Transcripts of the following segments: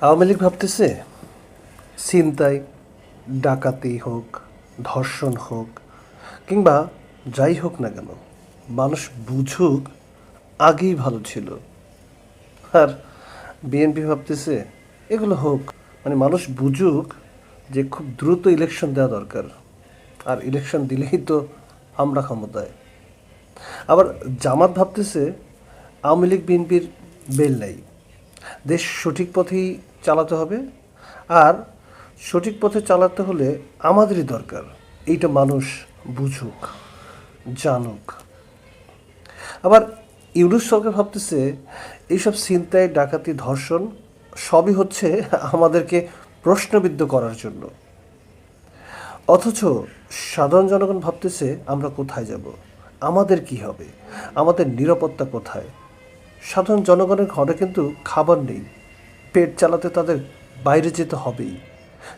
আওয়ামী লীগ ভাবতেছে, ছিনতাই, ডাকাতি হোক, ধর্ষণ হোক, কিংবা যাই হোক না কেন, মানুষ বুঝুক আগেই ভালো ছিল। আর বিএনপি ভাবতেছে, এগুলো হোক। মানে মানুষ বুঝুক যে খুব দ্রুত ইলেকশন দেওয়া দরকার। আর ইলেকশন দিলেই তো আমরা ক্ষমতায়। আবার জামাত ভাবতেছে, আওয়ামী লীগ, বিএনপির বেল নাই। দেশ সঠিক পথেই চালাতে হবে আর সঠিক পথে চালাতে হলে আমাদেরই দরকার। এইটা মানুষ বুঝুক, জানুক। আবার ইউরোপ সরকার ভাবতেছে, এইসব ছিনতাই, ডাকাতি, ধর্ষণ সবই হচ্ছে আমাদেরকে প্রশ্নবিদ্ধ করার জন্য। অথচ সাধারণ জনগণ ভাবতেছে, আমরা কোথায় যাব? আমাদের কি হবে? আমাদের নিরাপত্তা কোথায়? সাধারণ জনগণের ঘরে কিন্তু খাবার নেই। পেট চালাতে তাদের বাইরে যেতে হবেই।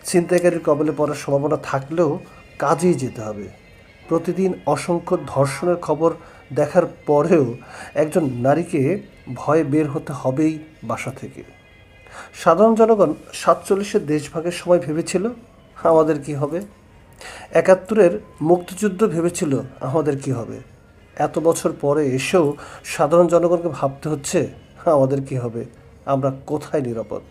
ছিনতাইকারীর কবলে পড়ার সম্ভাবনা থাকলেও কাজেই যেতে হবে। প্রতিদিন অসংখ্য ধর্ষণের খবর দেখার পরেও একজন নারীকে ভয়ে বের হতে হবেই বাসা থেকে। সাধারণ জনগণ সাতচল্লিশের দেশভাগের সময় ভেবেছিল, আমাদের কি হবে? একাত্তরের মুক্তিযুদ্ধ ভেবেছিল, আমাদের কি হবে? এত বছর পরে এসেও সাধারণ জনগণকে ভাবতে হচ্ছে, আমাদের কি হবে? আমরা কোথায় নিরাপদ?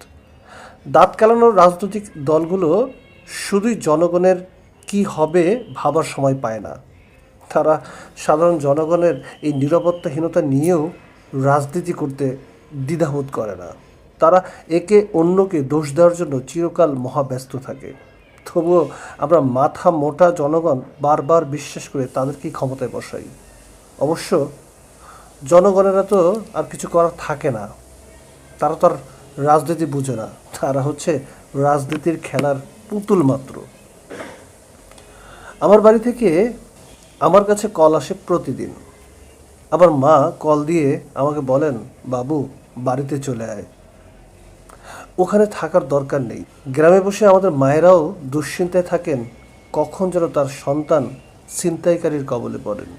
দাঁত কালানোর রাজনৈতিক দলগুলো শুধুই জনগণের কি হবে ভাবার সময় পায় না। তারা সাধারণ জনগণের এই নিরাপত্তাহীনতা নিয়েও রাজনীতি করতে দ্বিধাবোধ করে না। তারা একে অন্যকে দোষ দেওয়ার জন্য চিরকাল মহাব্যস্ত থাকে। তবুও আমরা মাথা মোটা জনগণ বারবার বিশ্বাস করে তাদেরকেই ক্ষমতায় বসাই। অবশ্য জনগণেরা তো আর কিছু করার থাকে না। তারা তো আর রাজনীতি বুঝে না। তারা হচ্ছে রাজনীতির খেলার পুতুল মাত্র। আমার বাড়ি থেকে আমার কাছে কল আসে প্রতিদিন। আমার মা কল দিয়ে আমাকে বলেন, বাবু, বাড়িতে চলে আয়। ওখানে থাকার দরকার নেই। গ্রামে বসে আমাদের মায়েরাও দুশ্চিন্তায় থাকেন, কখন যেন তার সন্তান ছিনতাইকারীর কবলে পড়েন।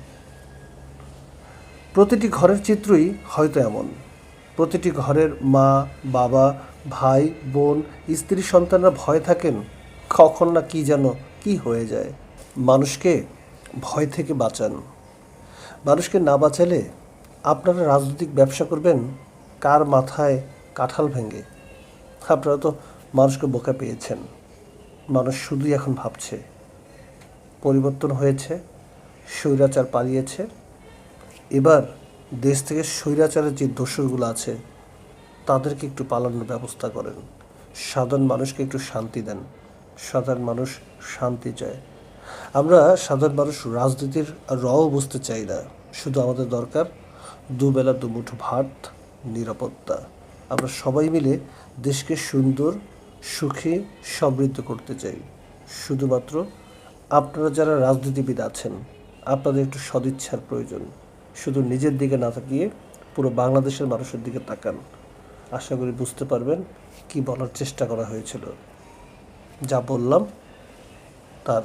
প্রতিটি ঘরের চিত্রই হয়তো এমন। প্রতিটি ঘরের মা, বাবা, ভাই, বোন, স্ত্রী সন্তানরা ভয় থাকেন কখন না কি যেন কি হয়ে যায়। মানুষকে ভয় থেকে বাঁচান। মানুষকে না বাঁচালে আপনারা রাজনৈতিক ব্যবসা করবেন, কার মাথায় কাঁঠাল ভেঙে? আপনারা তো মানুষকে বোকা পেয়েছেন। মানুষ শুধুই এখন ভাবছে, পরিবর্তন হয়েছে, স্বৈরাচার পালিয়েছে। এবার দেশ থেকে স্বৈরাচারের যে দোষরগুলো আছে, তাদেরকে একটু পালানোর ব্যবস্থা করেন। সাধারণ মানুষকে একটু শান্তি দেন। সাধারণ মানুষ শান্তি চায়। আমরা সাধারণ মানুষ রাজনীতির রও বুঝতে চাই না। শুধু আমাদের দরকার দুবেলা, দুমুঠো ভাত, নিরাপত্তা। আমরা সবাই মিলে দেশকে সুন্দর, সুখী, সমৃদ্ধ করতে চাই। শুধুমাত্র আপনারা যারা রাজনীতিবিদ আছেন, আপনাদের একটু সদিচ্ছার প্রয়োজন। শুধু নিজের দিকে না তাকিয়ে পুরো বাংলাদেশের মানুষের দিকে তাকান। আশা করি বুঝতে পারবেন কি বলার চেষ্টা করা হয়েছিল। যা বললাম, তার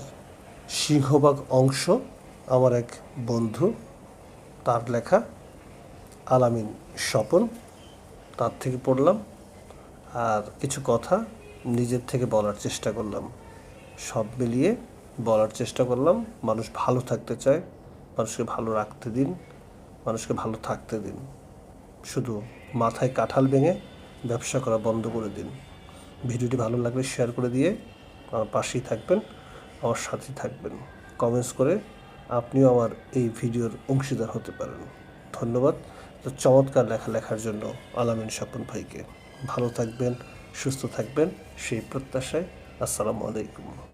সিংহভাগ অংশ আমার এক বন্ধু, তার লেখা আলামিন স্বপন, তার থেকে পড়লাম আর কিছু কথা নিজের থেকে বলার চেষ্টা করলাম। সব মিলিয়ে বলার চেষ্টা করলাম, মানুষ ভালো থাকতে চায়, মানুষকে ভালো রাখতে দিন। মানুষকে ভালো থাকতে দিন। শুধু মাথায় কাঁঠাল ভেঙে ব্যবসা করা বন্ধ করে দিন। ভিডিওটি ভালো লাগলে শেয়ার করে দিয়ে আমার পাশেই থাকবেন, আমার সাথেই থাকবেন। কমেন্টস করে আপনিও আমার এই ভিডিওর অংশীদার হতে পারেন। ধন্যবাদ। তো চমৎকার লেখা লেখার জন্য আলামিন স্বপন ভাইকে। ভালো থাকবেন, সুস্থ থাকবেন, সেই প্রত্যাশায়। আসসালামু আলাইকুম।